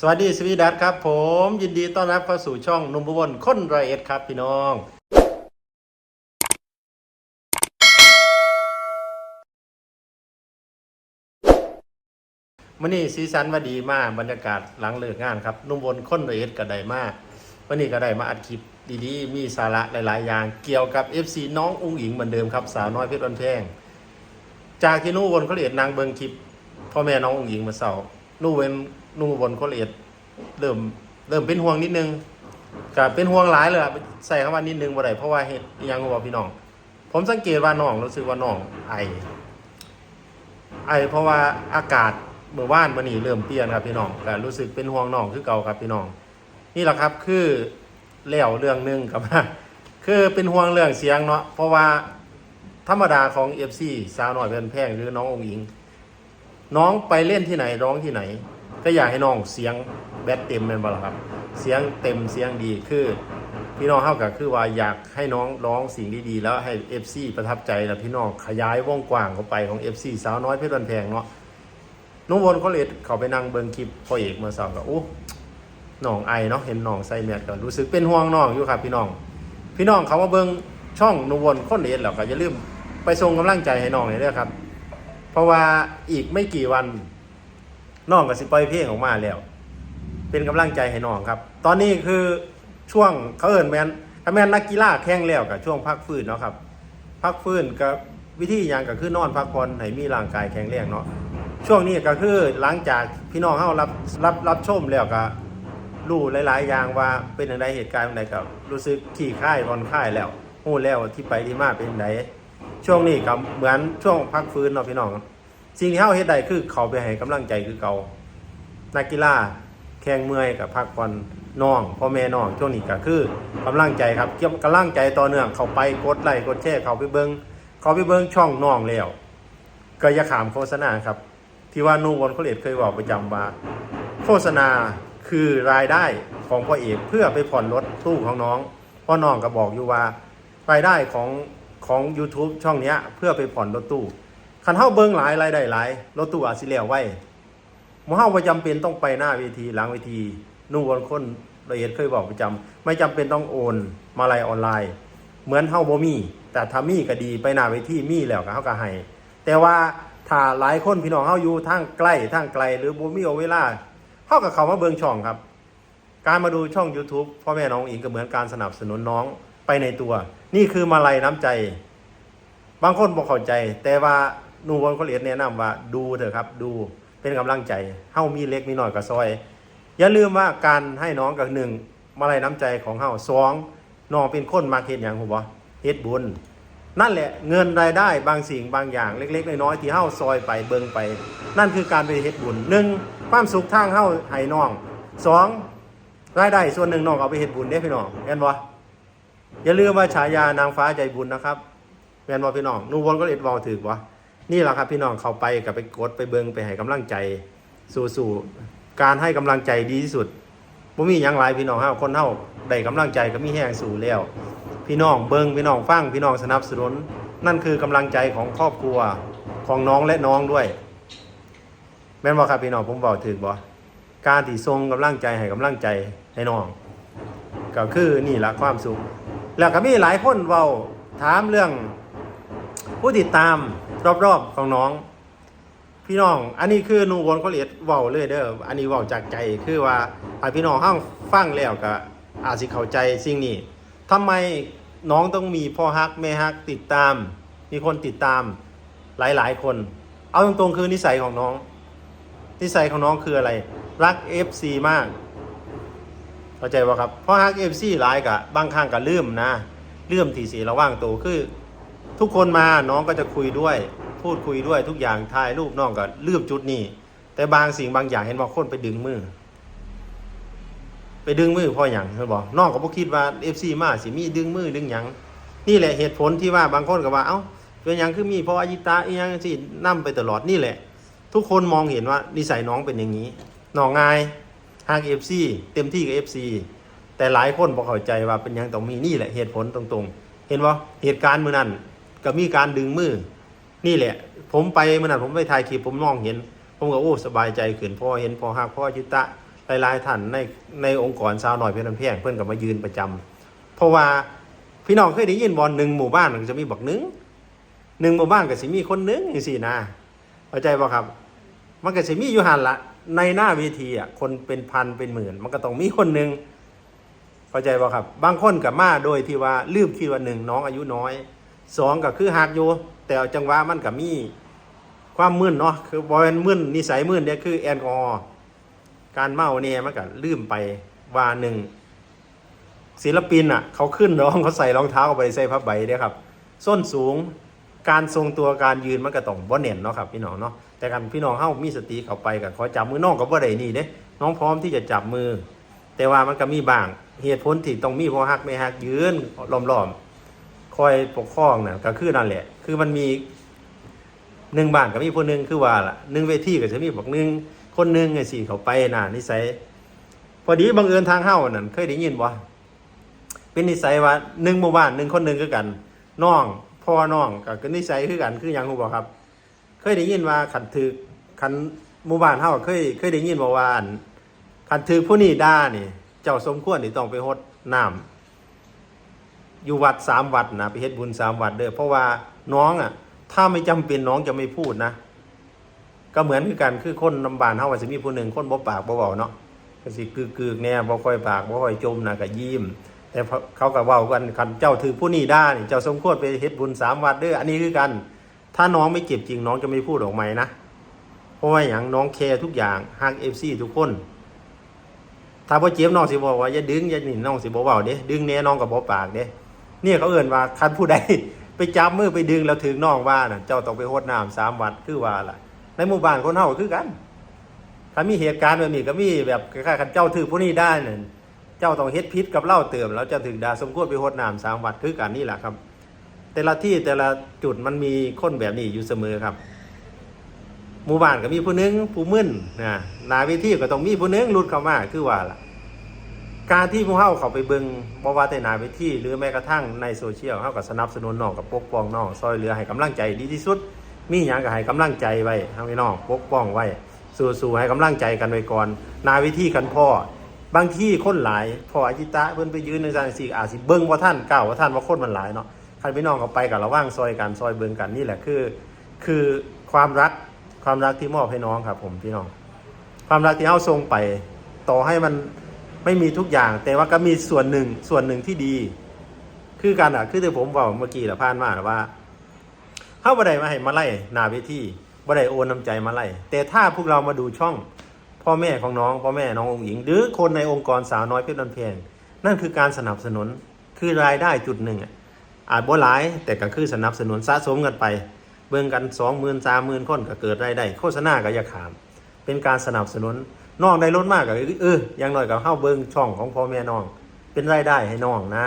สวัสดีสวีดัตครับ ผมยินดีต้อนรับเข้าสู่ช่องนุ่มบวนคนไรเอ็ดครับพี่น้อง วันนี้สีสันว่าดีมากบรรยากาศหลังเลิกงานครับ นุ่มบนคนไรเอ็ดก็ได้มากวันนี้ก็ได้มาอัดคลิปดีๆ มีสาระหลายๆ อย่าง เกี่ยวกับ FC น้องอุ้งอิงเหมือนเดิมครับสาวน้อยเพชรวันแพงจากที่นุ่มบวนเขาเรียนนางเบิงคลิปพ่อแม่น้องอุ้งอิงมาเศร้านุ่มเวน นุ่มบนเขาเรียนเริ่มเริ่มเป็นห่วงนิดนึงก็เป็นห่วงหลายเลยอะใส่คำว่านิดนึงบ่ได้เพราะว่าเห็ดอิหยังบ่พี่น้อง ผมสังเกตว่าน้องรู้สึกว่าน้องไอ ไอเพราะว่าอากาศเมื่อวานมื้อนี้เริ่มเปลี่ยนครับพี่น้องก็รู้สึกเป็นห่วงน้องคือเก่าครับพี่น้อง นี่แหละครับคือแล้วเรื่องหนึงครับ คือเป็นห่วงเรื่องเสียงเนาะเพราะว่าธรรมดาของ FC สาวน้อยเพิ่นแพงหรือน้ององอิง น้องไปเล่นที่ไหนร้องที่ไหน ก็อยากให้น้องเสียงแบตเต็มแม่นบ่ล่ะครับ เสียงเต็มเสียงดีคือพี่น้องเฮาก็คือว่าอยากให้น้องร้องสิ่งดีๆแล้วให้ FC ประทับใจแล้วพี่น้องขยายวงกว้างเข้าไปของ FC สาวน้อยเพชรบันแพงเนาะน้องวนเขาเลยเขาไปนั่งเบิ่งคลิปพ่อเอกเมื่อเช้าก็อู้น้องไอเนาะเห็นน้องใส่แมสก็รู้สึกเป็นห่วงน้องอยู่ครับพี่น้อง พี่น้องเขามาเบิ่งช่องนวนคนเด็ดแล้วก็อย่าลืมไปส่งกำลังใจให้น้องเลยด้อครับ เพราะว่าอีกไม่กี่วัน น้องก็สิปล่อยเพลงออกมาแล้ว เป็นกำลังใจให้น้องครับ ตอนนี้คือช่วงเขาเอินแมนถ้าแมนนักกีฬาแข่งแล้วกับช่วงพักฟื้นเนาะครับ พักฟื้นกับวิธีอย่างก็คือนอนพักผ่อนให้มีร่างกายแข็งแรงเนาะช่วงนี้ก็คือหลังจากพี่น้องเฮารับรับรับชมแล้วก็รู้หลายๆ อย่างว่าเป็นอย่างไรเหตุการณ์เป็นไรกับรู้สึกขี่ค่ายรอนค่ายแล้วฮู้แล้วที่ไปที่มาเป็นอย่างไรช่วงนี้ก็เหมือนช่วงพักฟื้นเนาะพี่น้อง สิ่งที่เฮาเฮ็ดได้คือเขาไปให้กำลังใจคือเก่านักกีฬาแข่งเมื่อยกับพักผ่อนน้องพ่อแม่น้องช่วงนี้ก็คือกำลังใจครับเกี่ยวกำลังใจต่อเนื่องเขาไปกดไลค์กดแชร์เขาไปเบิงเขาไปเบิงช่องน้องแล้วก็อย่าขามโฆษณาครับ ที่ว่านูวนเขาเลดเคยบอกประจำว่าโฆษณาคือรายได้ของพ่อเอกเพื่อไปผ่อนรถตู้ของน้องพ่อน้องก็บอกอยู่ว่ารายได้ของของ YouTube ช่องเนี้ยเพื่อไปผ่อนรถตู้ คันเฮาเบิ่งหลายรายได้หลายรถตู้อาจสิแล้วไว้หมเฮาบ่จำเป็นต้องไปหน้าเวทีหลังเวทีนูวนคนละเอียดเคยบอกประจำไม่จำเป็นต้องโอนมาลัยออนไลน์ เหมือนเฮาบ่มี แต่ถ้ามีก็ดีไปหน้าเวทีมีแล้วก็เฮาก็ให้แต่ว่าถ้าหลายคนพี่น้องเฮาอยู่ทางใกล้ทางไกล หรือบ่มีเวลาเฮากับเขามาเบิ่งช่องครับ การมาดูช่อง YouTube พ่อแม่น้องอิงก็เหมือนการสนับสนุนน้องไปในตัว นี่คือมาลัยน้ำใจ บางคนบอกเข้าใจ แต่ว่า หนูวนเขาเรียนแนะนำว่าดูเถอะครับ ดูเป็นกำลังใจเฮ้ามีเล็กมีน้อยกับซอย อย่าลืมว่าการให้น้องกับหนึ่งมาลัยน้ำใจของเฮ้าสองน้องเป็นคนมาเฮ็ดอย่างผมบ่เฮ็ดบุญนั่นแหละเงินรายได้บางสิ่งบางอย่างเล็ก ๆ น้อยๆที่เฮ้าซอยไปเบิงไป นั่นคือการไปเฮ็ดบุญหนึ่งความสุขทางเฮ้าให้น้องสองรายได้ส่วนหนึ่งน้องเอาไปเฮ็ดบุญเด้พี่น้องเห็นบ่อย่าลืมว่าฉายานางฟ้าใจบุญนะครับแม่นบ่พี่น้องนูวนก็เอ็ดว้าถือบ่ นี่แหละครับพี่น้องเข้าไปกับไปกดไปเบิงไปให้กำลังใจสู่ๆการให้กำลังใจดีที่สุดบ่มีหยังหลายพี่น้องเฮาคนเฮาได้กำลังใจก็มีแห้งสู่แล้ว พี่น้องเบิงพี่น้องฟังพี่น้องสนับสนุน นั่นคือกำลังใจของครอบครัวของน้องและน้องด้วย แม่นบ่ครับพี่น้องผมบอกถึงบ่การที่ทรงกำลังใจให้กำลังใจให้น้อง ก็คือนี่ละความสุข แล้วก็มีหลายคนเว้าถามเรื่องผู้ติดตาม รอบๆของน้อง พี่น้องอันนี้คือนูวนเขาเรียกเว้าเลยเด้ออันนี้เว้าจากใจคือว่าให้พี่น้องห้างฟังแล้วก็อาจสิเข้าใจสิ่งนี้ทำไมน้องต้องมีพ่อฮักแม่ฮักติดตาม มีคนติดตามหลายๆคน เอาตรงๆคือนิสัยของน้อง นิสัยของน้องคืออะไร รัก FC มากเข้าใจว่าครับพ่อฮัก FC หลายกะบางครั้งก็ลืมนะลืมทีสีระว่างตัวคือ ทุกคนมาน้องก็จะคุยด้วย พูดคุยด้วยทุกอย่างถ่ายรูปน้องก็ลืมจุดนี้ แต่บางสิ่งบางอย่างเห็นว่าคนไปดึงมือ ไปดึงมือเพ่ออย่างเพิ่นบอกน้องก็บ่คิดว่า FC มาสิมีดึงมือดึงหยังนี่แหละเหตุผลที่ว่าบางคนก็ว่าเอ้าเป็นหยังคือมีเพราะอายิตาอีหยังสินํไปตลอดนี่แหละ ทุกคนมองเห็นว่านิสัยน้องเป็นอย่างนี้น้องง่ายหาก FC เต็มที่กับ FC แต่หลายคนบ่เข้าใจว่าเป็นยังต้องมีนี่แหละเหตุผลตรงๆ เห็นบ่าเหตุการณ์มือนั้น ก็มีการดึงมือ นี่แหละ ผมไปมื้อนั้นผมไปถ่ายคลิปผมมองเห็น ผมก็โอ้สบายใจขึ้นพอเห็นพอฮักพอจิตะหลายๆท่านในในองค์กรสาวหน่อยเพชรแพงเพื่อนก็มายืนประจำเพราะว่าพี่น้องเคยได้ยินบอลหนึ่งหมู่บ้านมันจะมีบอกหนึ่งหนึ่งหมู่บ้านก็สิมีคนหนึ่งอย่างสี่นะเข้าใจป่ะครับ มันก็สิมีอยู่หันละในหน้าเวทีอะคนเป็นพันเป็นหมื่น มันก็ต้องมีคนหนึ่งเข้าใจป่ะครับ บางคนกับมาโดยที่ว่าลืมคิดว่าหนึ่งน้องอายุน้อย สองก็คือหักอยู่ แต่จังหวะมันกับมีความมึนเนาะคือบอลมึนนิสัยมึนเนี่ยคือแอลกอฮอล์การเมาเนี่ยมันก็ลืมไปว่าหนึ่งศิลปินอะเขาขึ้นร้องเขาใส่รองเท้าไปใส่ผ้าใบเนี่ยครับส้นสูงการทรงตัวการยืนมันก็ต้องบ่เน่นเนาะครับพี่น้องเนาะแต่การพี่น้องเฮามีสติเข้าไปกับขอจับมือน้องกับบ่ได้นี่เด้น้องพร้อมที่จะจับมือ แต่ว่ามันก็มีบางเหตุผลที่ต้องมีบ่ฮักไม่ฮักยืนล้อมๆ คอยปกครองน่ะก็คือนั่นแหละ คือมันมีหนึ่งบ้านก็มีคนหนึ่งคือว่าล่ะหนึ่งเวทีก็จะมีบอกหนึ่งคนหนึ่งไงสี่เขาไปน่ะนิสัยพอดีบังเอิญทางเข้านั่นเคยได้ยินบ่าเป็นนิสัยว่าหนึ่งหมู่บ้านหนึ่งคนหนึ่งคือกันน้องพ่อน้องก็คือนิสัยคือกันคือหยังรู้บ่ครับ เคยได้ยินว่าขันถือขันหมู่บ้านเฮาเคยเคยได้ยินบ่ว่าอั่นขันถือผู้นี้ด่านี่ เจ้าสมควรที่ต้องไปหดน้ำ อยู่วัดสามวัดนะไปเฮ็ดบุญสามวัดเด้อเพราะว่าน้องอะ ถ้าไม่จำเป็นน้องจะไม่พูดนะก็เหมือนคือกันคือคนลำบานเฮาว่าสิมีผู้หนึ่งคนบ่ปากบ่เว้าเนาะก็สิกึกๆแน่บ่ค่อยปากบ่ค่อยจมนะก็ยิ้มแต่เขาก็เว้ากันคันเจ้าถือผู้นี้ได้เจ้าสมควรไปเฮ็ดบุญสามวัดเด้ออันนี้คือกัน ถ้าน้องไม่เจ็บจริงน้องจะไม่พูดออกไหมนะเพราะว่าอย่างน้องแคร์ทุกอย่างฮัก FC ทุกคน ถ้าบ่อเจ็บน้องสิบอกว่าอย่าดึงอย่านี่น้องสิบ่เว้าเด้ดึงแน่น้องก็บ่ปากเด้ เนี่ยเขาเอ่นว่าคันผู้ใดไปจับมือไปดึงแล้วถึงน้องว่าน่ะเจ้าต้องไปโหดน้ำสามวัดคือว่าล่ะ ในหมู่บ้านคนเฮาก็คือกัน ถ้ามีเหตุการณ์แบบนี้ก็มีแบบคล้ายๆกันเจ้าถือผู้นี้ได้นั่นเจ้าต้องเฮ็ดพิษกับเหล่าเติมแล้วจ้าถึงดาสมควรไปโหดน้ำสามวัดคือกันนี่แหละครับ แต่ละที่แต่ละจุดมันมีคนแบบนี้อยู่เสมอครับหมู่บ้านก็มีผู้นึงผู้มึนนะนาเวทีก็ต้องมีผู้นึงหลุดเข้ามาคือว่าล่ะ การที่พวกเขาเขาไปเบิงบ่ว่าแต่หนาเวทีหรือแม้กระทั่งในโซเชียลเขาก็สนับสนุนน้องกับปกป้องน้องซอยเหลือให้กำลังใจดีที่สุด มีหยังก็ให้กำลังใจไว้ทางพี่น้องปกป้องไว้สู้ๆให้กำลังใจกันไว้ก่อนหนาเวทีกันพ่อบางที่คนหลายพออาจิตะเพิ่นไปยืนในสถานสี่อาจสิเบิ่งว่าท่านเก่าว่าท่านว่าคนมันหลายเนาะคันพี่น้องก็ไปกับระว่างซอยกันซอยเบิ่งกันนี่แหละคือ คือความรักความรักที่มอบให้น้องครับ ผมพี่น้อง ความรักที่เฮาส่งไป ต่อให้มัน ไม่มีทุกอย่าง แต่ว่าก็มีส่วนหนึ่งส่วนหนึ่งที่ดี คือการอะคือที่ผมบอกเมื่อกี้แหละผ่านมาน่ว่าเฮาบ่ไดมาให้มาไล่หน้าเวทีบ่ไดโอนน้ำใจมาไล่แต่ถ้าพวกเรามาดูช่อง พ่อแม่ของน้องพ่อแม่น้ององค์หญิง หรือคนในองค์กรสาวน้อยเพชรบันเพงนั่นคือการสนับสนุนคือรายได้จุดหนึ่งอะอาจบ่หลาย แต่ก็คือสนับสนุนสะสมกันไป เบิ่งกันสองหมื่นสามหมื่นคนก็เกิดรายได้โฆษณาก็อย่าขาม เป็นการสนับสนุน น้องได้ลดมากก็เอออย่างน้อยก็เข้าเบิ่งช่องของพ่อแม่น้อง เป็นรายได้ให้น้องนะ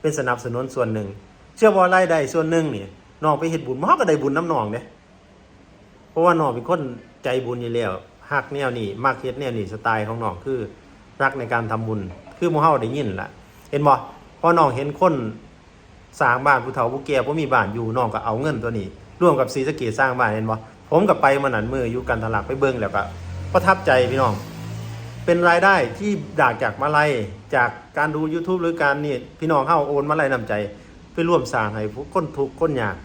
เป็นสนับสนุนส่วนหนึ่ง เชื่อว่ารายได้ส่วนหนึ่งนี่น้องไปเฮ็ดบุญมันก็ได้บุญน้ำน้องเด้เพราะว่าน้องเป็นคนใจบุญอยู่แล้วฮักแนวนี้มักเฮ็ดแนวนี้สไตล์ของน้องคือรักในการทำบุญ คือมูเฮาได้ยินละเห็นบ่พอน้องเห็นคนสร้างบ้านผู้เฒ่าผู้แก่บ่มีบ้านอยู่น้องก็เอาเงินตัวนี้ ร่วมกับศรีสะเกษสร้างบ้านเห็นบ่ผมก็ไปมานั่นมืออยู่กันทลักไปเบิ่งแล้วก็ ประทับใจพี่น้อง เป็นรายได้ที่ดากจากมาลัยจากการดู YouTube หรือการนี่พี่น้องเข้าโอนมาลัยนำใจ ไปร่วมสร้างให้ผู้คนทุกข์คนยาก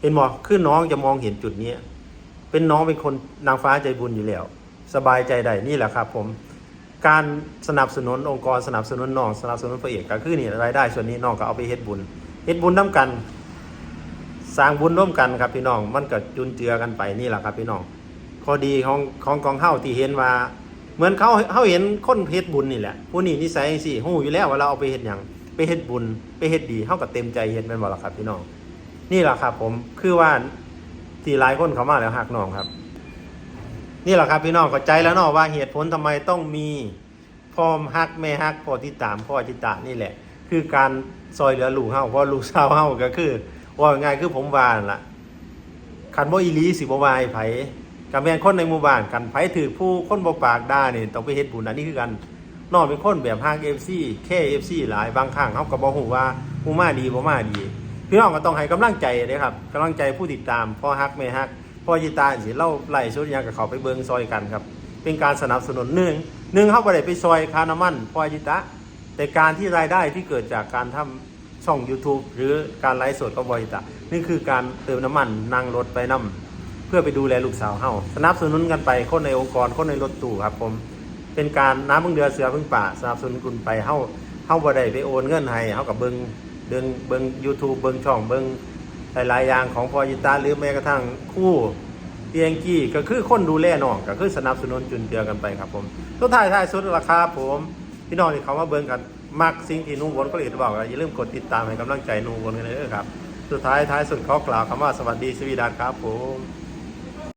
เห็นบ่คือน้องจะมองเห็นจุดนี้เป็นน้องเป็นคนนางฟ้าใจบุญอยู่แล้ว สบายใจได้นี่แหละครับ ผมการสนับสนุนองค์กรสนับสนุนน้องสนับสนุนพระเอกก็คือนี่รายได้ส่วนนี้น้องก็เอาไปเฮ็ดบุญเฮ็ดบุญน้กัน สร้างบุญร่วมกันครับพี่น้องมันก็จุนเจือกันไปนี่แหละครับพี่น้อง ข้อดีของของกองเฮาที่เห็นว่า เหมือนเขาเขาเห็นคนเฮ็ดบุญนี่แหละผู้นี้นิสัยจังซี่ฮู้อยู่แล้วว่าเราเอาไปเฮ็ดหยังไปเฮ็ดบุญ ไปเฮ็ดดีเฮาก็เต็มใจเฮ็ดแม่นบ่ล่ะครับพี่น้องนี่แหละครับ ผมคือว่าที่หลายคนเขามาแล้วฮักน้องครับ นี่แหละครับพี่น้องเข้าใจแล้วเนาะว่าเหตุผลทำไมต้องมีพ่อฮักแม่ฮักพ่อที่ตามพ่อจิตานี่แหละ คือการซอยเหลือลูกเฮาเพราะลูกสาวเฮาก็คือ ว่าง่ายคือผมว่านล่ะคันบ่อีหลีสิบ่วายไผ กับแม่นคนในหมู่บ้านกันไผถือผู้คนบ่ปากด่านี่ต้องไปเฮ็ดบุญอันนี้คือกันนอกเป็นคนแบบฮัก FC แค่ FC หลายบางครั้งเฮาก็บ่ฮู้ว่าผู้มาดีบ่มาดีพี่น้องก็ต้องให้กำลังใจเด้ครับกำลังใจผู้ติดตามพ่อฮักแม่ฮักพ่อจิตาสิเล่าไล่สุดยังกับเขาไปเบิงซอยกันครับ เป็นการสนับสนุนหนึ่งหนึ่งเขาบ่ได้ไปซอยคาน้ำมันพออยิตะแต่การที่รายได้ที่เกิดจากการทำช่อง YouTube หรือการไลฟ์สดของบริตะนี่คือการเติมน้ำมันนั่งรถไปนํ เพื่อไปดูแลลูกสาวเฮาสนับสนุนกันไปคนในองค์กรคนในรถตู้ครับผมเป็นการน้ำพึ่งเดือเสือพึ่งป่าสนับสนุนคุณไปเฮาเฮาบ่ได้ไปโอนเงินให้เฮากับเบิงเบิงเบิง YouTube เบิงช่องเบิงหลายๆอย่างของพอยิตาหรือแม้กระทั่งคู่เตียงกี้ก็คือคนดูแลน้องก็คือสนับสนุนจุนเจือกันไปครับผมสุดท้ายท้ายสุดราคาผมพี่น้องที่เขามาเบิ่งกันมักสิ่งที่นุ่งวนก็เลยจะบอกอย่าลืมกดติดตามให้กำลังใจนุ่งวนกันเลยด้อครับ สุดท้ายท้ายสุดเขากล่าวคำว่าสวัสดีสวีดัสครับผม